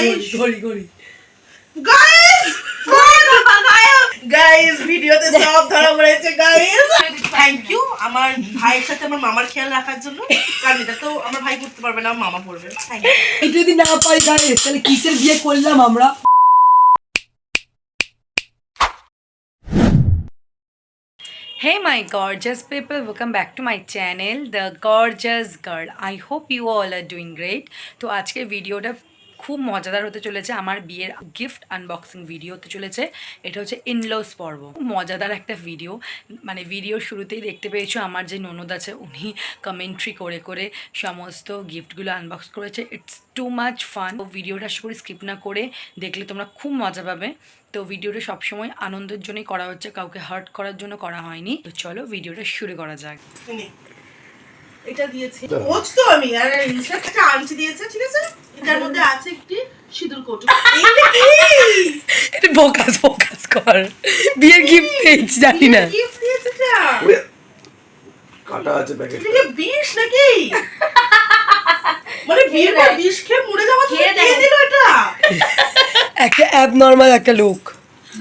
Guys ঘড়ি ঘড়ি। Guys guys ভিডিওতে সব ধরা পড়েছে গাইস থ্যাংক ইউ আমার ভাইয়ের সাথে আমার মামার খেয়াল রাখার জন্য। কারণ এটা তো আমার ভাই করতে পারবে না মামা ইউ এটা যদি না পাই গাইস তাহলে কিসের বিয়ে করলাম আমরা? Hey my gorgeous people, welcome back to my channel, The Gorgeous Girl. I hope you all are doing great. তো আজকের ভিডিওটা খুব মজাদার হতে চলেছে। আমার বিয়ের গিফট আনবক্সিং ভিডিও হতে চলেছে। এটা হচ্ছে ইনলস পর্ব। মজাদার একটা ভিডিও মানে ভিডিওর শুরুতেই দেখতে পেয়েছ, আমার যে ননদ আছে, উনি কমেন্ট্রি করে করে সমস্ত গিফটগুলো আনবক্স করেছে। ইটস টু মাচ ফান ও ভিডিওটা করি স্কিপ না করে দেখলে তোমরা খুব মজা পাবে। তো ভিডিওটা সবসময় আনন্দের জন্যই করা হচ্ছে, কাউকে হার্ট করার জন্য করা হয়নি। তো চলো ভিডিওটা শুরু করা যাক। এটা দিয়েছি। ওজ তো আমি আর একটা আংটি দিয়েছে ঠিক আছে? এটার মধ্যে আছে একটি সিঁদুর কৌটো। এইটা কি? এটা ফোকাস ফোকাস কর। বিয়ের গিফট পেয়েছি জানি না। গিফট দিয়েছে এটা? কাটা আছে প্যাকেট এটা বিষ নাকি? মানে বিয়ের পর বিষ খেয়ে মরে যাওয়া থেকে কে দিল এটা? একটা অ্যাব নর্মাল একটা লোক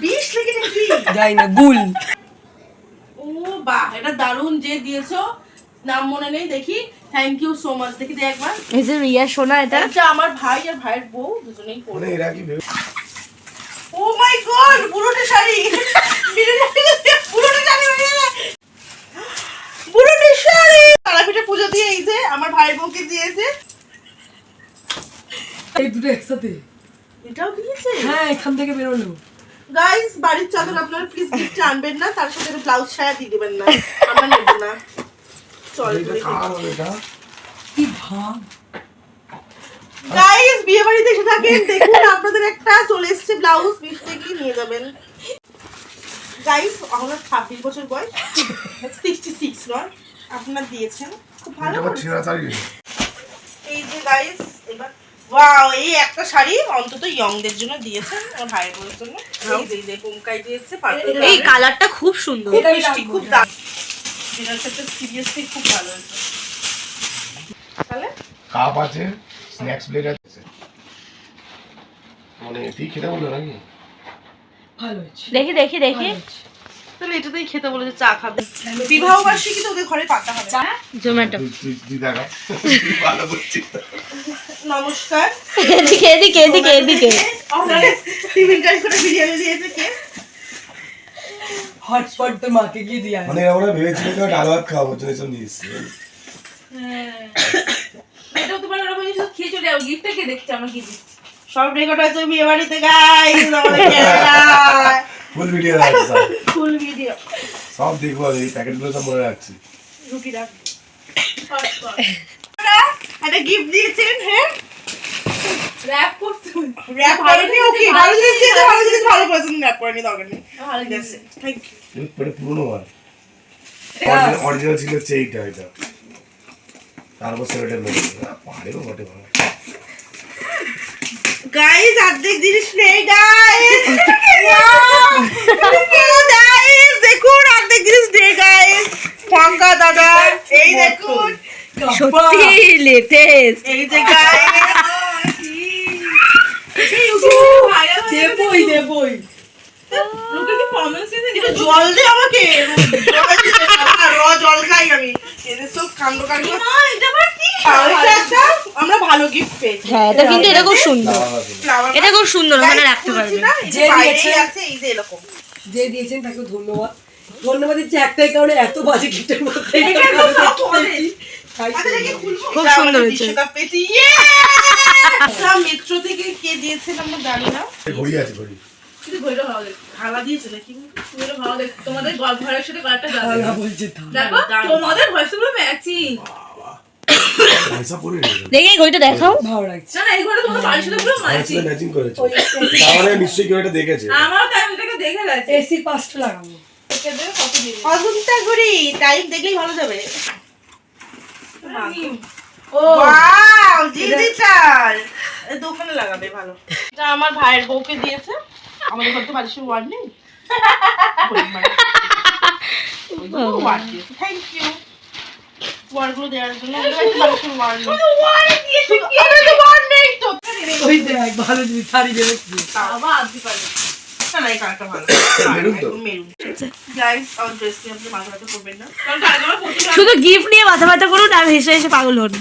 বিষ নাকি নাকি যাই না গুল। ও বাহ এটা দারুণ যে দিয়েছ। নাম মনে নেই দেখি। থ্যাংক ইউ সো মাচ দেখি দে একবার। এই যে রিয়া সোনা এটা? এটা আমার ভাই আর ভাইয়ের বউ দুজনেই মানে পরে এরা কি ভেবে ও মাই গড বুড়োটা শাড়ি। বুড়োটা শাড়ি। বুড়োটা শাড়ি। তারাপীঠে পুজো দিয়ে এই যে আমার ভাই বউকে দিয়েছে। এই দুটো একসাথে। এটাও দিয়েছে? হ্যাঁ এখান থেকে বেরোলো। গাইস বাড়ির চাদর আপনারা প্লিজ গিফট আনবেন না তার সাথে ব্লাউজ সায়া দিয়ে দিবেন না। আমরা নেব না। চল এটা কার হবে এটা। কি ভাব। গাইস বিয়ে বাড়িতে এসে থাকেন দেখুন আপনাদের একটা চলে এসেছে ব্লাউজ মিস্টেক নিয়ে যাবেন। গাইস আমার ছাব্বিশ বছর বয়স সিক্সটি সিক্স নয় আপনার দিয়েছেন। খুব ভালো এই যে গাইস এবার ওয়াও এই একটা শাড়ি অন্তত ইয়ংদের জন্য দিয়েছেন আমার ভাইয়ের বোনের জন্য। এই যে দিয়েছে এই কালারটা খুব সুন্দর। মিষ্টি খুব দাম ডিনার সেটটা সিরিয়াসলি খুব ভালো হয়েছে। তাহলে? কাপ আছে স্ন্যাক্স প্লেট আছে। মানে তুই খেতে বলল নাকি? ভালো হয়েছে। দেখি দেখি দেখি। তাহলে এটাতেই খেতে বলেছে চা খাবে। বিবাহ বার্ষিকী তো ওদের ঘরে পাতা হবে। জোম্যাটো। ভালো নমস্কার। এদিকে এদিকে এদিকে এদিকে। টিফিন করে বিরিয়ানি দিয়েছে কে? হটস্পট তোর মাকে গিয়ে দিয়ে মানে আমরা ভেবেছিল যে ডাল ভাত খাওয়াবো জন্য এসব নিয়ে এসছি। এটাও তোমার ওরকম জিনিস খেয়ে চলে যাও গিফটটা কে দেখছে আমার কি দিচ্ছে সব রেকর্ড আছে বিয়ে বাড়িতে গাইস ফুল ভিডিও রাখছি সব। ফুল ভিডিও সব দেখব এই প্যাকেটগুলো সব মনে রাখছি। রুটি রাখ একটা গিফট দিয়েছেন হ্যাঁ? র‍্যাপ করতে র‍্যাপ করেনি ওকে ভালো জিনিস ভালো জিনিস ভালো করেছেন র‍্যাপ করেনি দরকার নেই। ভালো থ্যাংক ইউ এটা পুরোনো হয় অরিজিনাল ছিল হচ্ছে এইটা এটা। তারপর সেটা মেরে পারেও বটে ভালো। গাইস অর্ধেক জিনিস নেই গাইস গাইস দেখুন অর্ধেক জিনিস নেই গাইস ফাঙ্কা দাদা এই দেখুন। সত্যি লেটেস্ট এই যে গাইস দেবই দেবই। লোকে কি কমেন্টস দিতে একটু জল দে আমাকে জল দে, বাবা, র জল খাই আমি। এদের সব কাণ্ড কাণ্ড। এটা আমরা ভালো গিফট পেয়েছি। হ্যাঁ এটা কিন্তু এটা খুব সুন্দর। এটা খুব সুন্দর ওখানে রাখতে পারবে। না, যে যে দিয়েছে- এই যে এরকম। যে দিয়েছেন তাকে ধন্যবাদ। ধন্যবাদ দিচ্ছি একটাই কারণে এত বাজে গিফটের মধ্যে। খুব সুন্দর হয়েছে। মেট্রো থেকে কে দিয়েছেন আমরা জানি না। ঘড়ি আছে ঘড়ি। দেখো তোমাদের ঘরের সাথে তোমাদের ভয়েসগুলো ম্যাচিং ঘড়িটা দেখাও। ভালো লাগছে। না না এই ঘরে তোমাদের বাড়ির সাথে পুরো ম্যাচিং ম্যাচিং করেছে। তাহলে নিশ্চয়ই কেউ এটা দেখেছে। আমারও তাই এটাকে দেখে গেছে। এসি পাঁচটা লাগাবো। অজন্তা ঘড়ি টাইম দেখলেই ভালো যাবে। ও ওয়াও ডিজিটাল দোকানে লাগাবে ভালো। এটা আমার ভাইয়ের বউকে দিয়েছে। আমাদের ঘরে তো বালিশের ওয়ার্ড নেই। ওয়ার্ড দিয়েছে। থ্যাংক ইউ ওয়ার্ডগুলো দেওয়ার জন্য আমাদের বালিশের ওয়ার্ড নেই। তো ওয়ার্ড নেই তো। ওই দেখ ভালো জিনিস শাড়ি বেরোচ্ছে বাবা আনতে পারে না, এই কালারটা ভালো। প্রচুর শুধু গিফট নিয়ে মাথা ব্যথা করুন আর হেসে হেসে পাগল হন।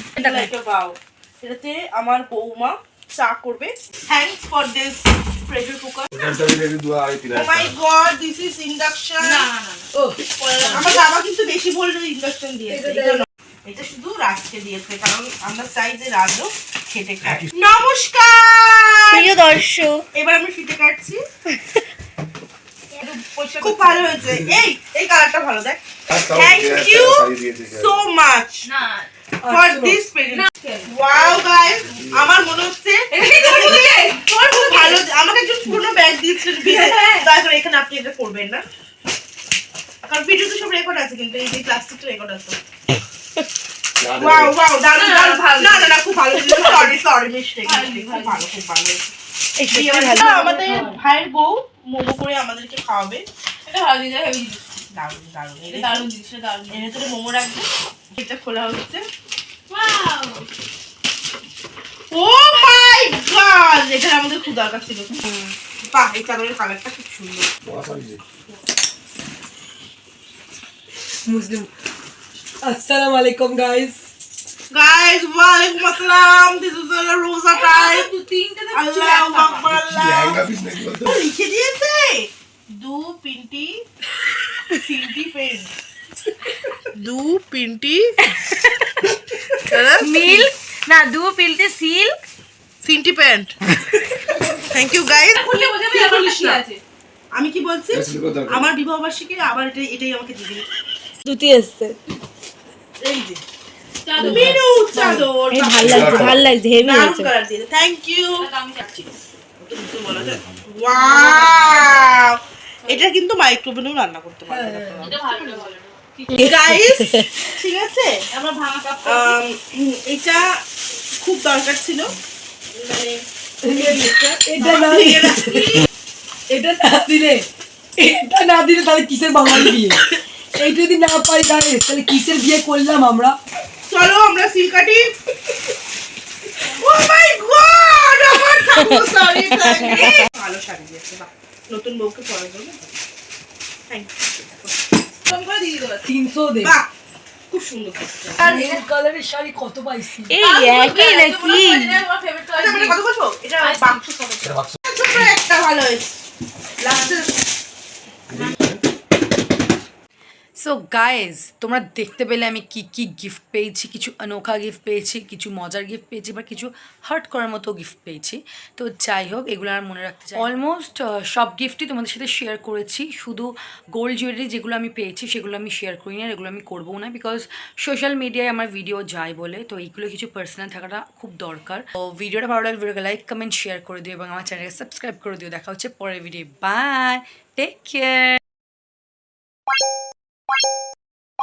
এটাতে আমার বৌমা চা করবে। Thanks for this pressure cooker oh my god this is induction না না না ও আমার বাবা কিন্তু বেশি ইন্ডাকশন দিয়েছে। এটা শুধু রাজকে দিয়েছে কারণ আমরা চাই যে রাজও খেটে খায়। নমস্কার! প্রিয় দর্শক। এবার আমি ফিতে কাটছি। খুব ভালো হয়েছে। এই এই কালারটা ভালো দেখ। শাড়ি দিয়েছে সে। মাচ না ফর দিস ওয়াও গাইস আমার মনে হচ্ছে খুব ভালো আমাকে একজন পুরনো ব্যাগ দিয়েছিলেন বিয়ে দয়া করে এখানে আপনি এটা করবেন না। কারণ ভিডিওতে সব রেকর্ড আছে কিন্তু এই যে প্লাস্টিকটা রেকর্ড আছে। ওয়াও ওয়াও দারুণ দারুণ ভালো। না না না খুব ভালো সরি সরি মিস্টেক খুব ভালো খুব ভালো। আমাদের ভাইয়ের বউ মোমো করে আমাদেরকে খাওয়াবে। এটা ভালো জিনিস হেভি দারুণ দারুণ এটা এটা দারুণ জিনিস দারুণ। এর ভেতরে মোমো রাখবে। এটা খোলা হচ্ছে। ওয়াও ও মাই গড এখানে আমাদের খুব দরকার ছিল। বাহ এই চাদরের কালারটা খুব সুন্দর। মুসলিম। আসসালামু আলাইকুম গাইস গাইস ওয়ালাইকুম আসসালাম this is the roza time আল্লাহু আকবার আল্লাহ? লিখে দিয়েছে। দু পিন্টি সিন্টি পেন দু পিন্টি মিল্ক না দু পিলতে সিল্ক সিন্টি প্যান্ট। থ্যাংক ইউ গাইস খুললে বোঝা আমার কি আছে। আমি কি বলছি? আমার বিবাহ বার্ষিকীর আবার এটা এটাই আমাকে দিয়ে দিন দুটি এসছে। এই যে। মিনু চাদর এই ভালো লাগছে ভালো লাগছে হেভি হয়েছে থ্যাংক ইউ ওয়াও এটা কিন্তু মাইক্রোওভেনেও রান্না করতে পারবে এটা ভালো ভালো গাইস ঠিক আছে? আমার ভাঙা কাপ এটা খুব দরকার ছিল। মানে এটা না এটা না দিলে এটা না দিলে তাহলে কিসের বাঙালি বিয়ে এইটা যদি না পাই গাইস তাহলে কিসের বিয়ে করলাম আমরা? চলো আমরা সিল কাটি। ও মাই গড আমার ঠাকুর সরি ভালো শাড়ি দিয়েছে বাহ। নতুন বউকে পরার জন্য। থ্যাংক দিতে তিনশো দে। বাহ খুব সুন্দর আর রেড কালারের শাড়ি কত পাইছি? এই একই নাকি? আচ্ছা, বলব? এটা বাক্স। ছোট্ট একটা ভালো হয়েছে। লাস্টে সো গাইজ তোমরা দেখতে পেলে আমি কি কি গিফট পেয়েছি, কিছু অনোখা গিফট পেয়েছি, কিছু মজার গিফট পেয়েছি বা কিছু হার্ট করার মতো গিফট পেয়েছি। তো যাই হোক, এগুলো আর মনে রাখতে চাই অলমোস্ট সব গিফটই তোমাদের সাথে শেয়ার করেছি। শুধু গোল্ড জুয়েলারি যেগুলো আমি পেয়েছি, সেগুলো আমি শেয়ার করি না এগুলো আমি করব না বিকজ সোশ্যাল মিডিয়ায় আমার ভিডিও যায় বলে। তো এইগুলো কিছু পার্সোনাল থাকাটা খুব দরকার। তো ভিডিওটা ভালো লাগলে ভিডিওকে লাইক কমেন্ট শেয়ার করে দিও এবং আমার চ্যানেলকে সাবস্ক্রাইব করে দিও। দেখা হচ্ছে পরের ভিডিও বাই টেক কেয়ার